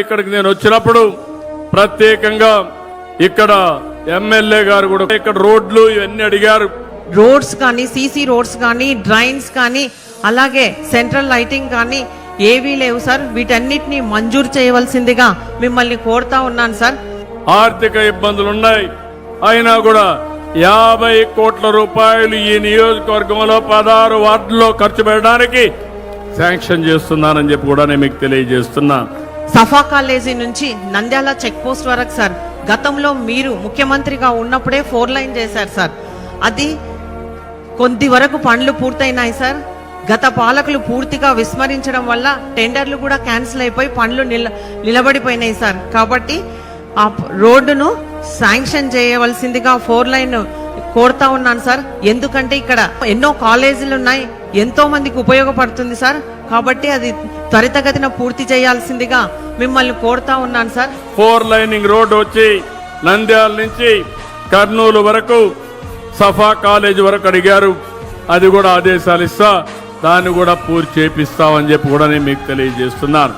ఇక్కడికి నేను వచ్చినప్పుడు ప్రత్యేకంగా ఇక్కడ ఎమ్మెల్యే గారు కూడా ఇక్కడ రోడ్లు ఇవన్నీ అడిగారు. రోడ్స్ కానీ సీసీ రోడ్స్ కానీ డ్రైన్స్ కానీ అలాగే సెంట్రల్ లైటింగ్ కానీ ఏవీ లేవు సార్. వీటన్నిటిని మంజూరు చేయవలసిందిగా మిమ్మల్ని కోరుతా ఉన్నాను సార్. ఆర్థిక ఇబ్బందులు ఉన్నాయి. అయినా కూడా యాభై కోట్ల రూపాయలు ఈ నియోజకవర్గంలో పదహారు వార్డుల్లో ఖర్చు పెట్టడానికి శాంక్షన్ చేస్తున్నానని చెప్పి కూడా నేను మీకు తెలియజేస్తున్నా. సఫా కాలేజీ నుంచి నంద్యాల చెక్ పోస్ట్ వరకు సార్. గతంలో మీరు ముఖ్యమంత్రిగా ఉన్నప్పుడే ఫోర్ లైన్ చేశారు సార్. అది కొద్ది వరకు పనులు పూర్తయినాయి సార్. గత పాలకులు పూర్తిగా విస్మరించడం వల్ల టెండర్లు కూడా క్యాన్సిల్ అయిపోయి పనులు నిల నిలబడిపోయినాయి సార్. కాబట్టి ఆ రోడ్డును శాంక్షన్ చేయవలసిందిగా ఫోర్ లైన్ కోరుతా ఉన్నాను సార్. ఎందుకంటే ఇక్కడ ఎన్నో కాలేజీలు ఉన్నాయి. ఎంతో మందికి ఉపయోగపడుతుంది సార్. కాబట్టి అది త్వరితగతిన పూర్తి చేయాల్సిందిగా మిమ్మల్ని కోరుతా ఉన్నాను సార్. ఫోర్ లైనింగ్ రోడ్ వచ్చి నంద్యాల నుంచి కర్నూలు వరకు సఫా కాలేజ్ వరకు అడిగారు. అది కూడా ఆదేశాలు ఇస్తా దాన్ని కూడా పూర్తి చేపిస్తామని చెప్పి కూడా నేను మీకు తెలియజేస్తున్నాను.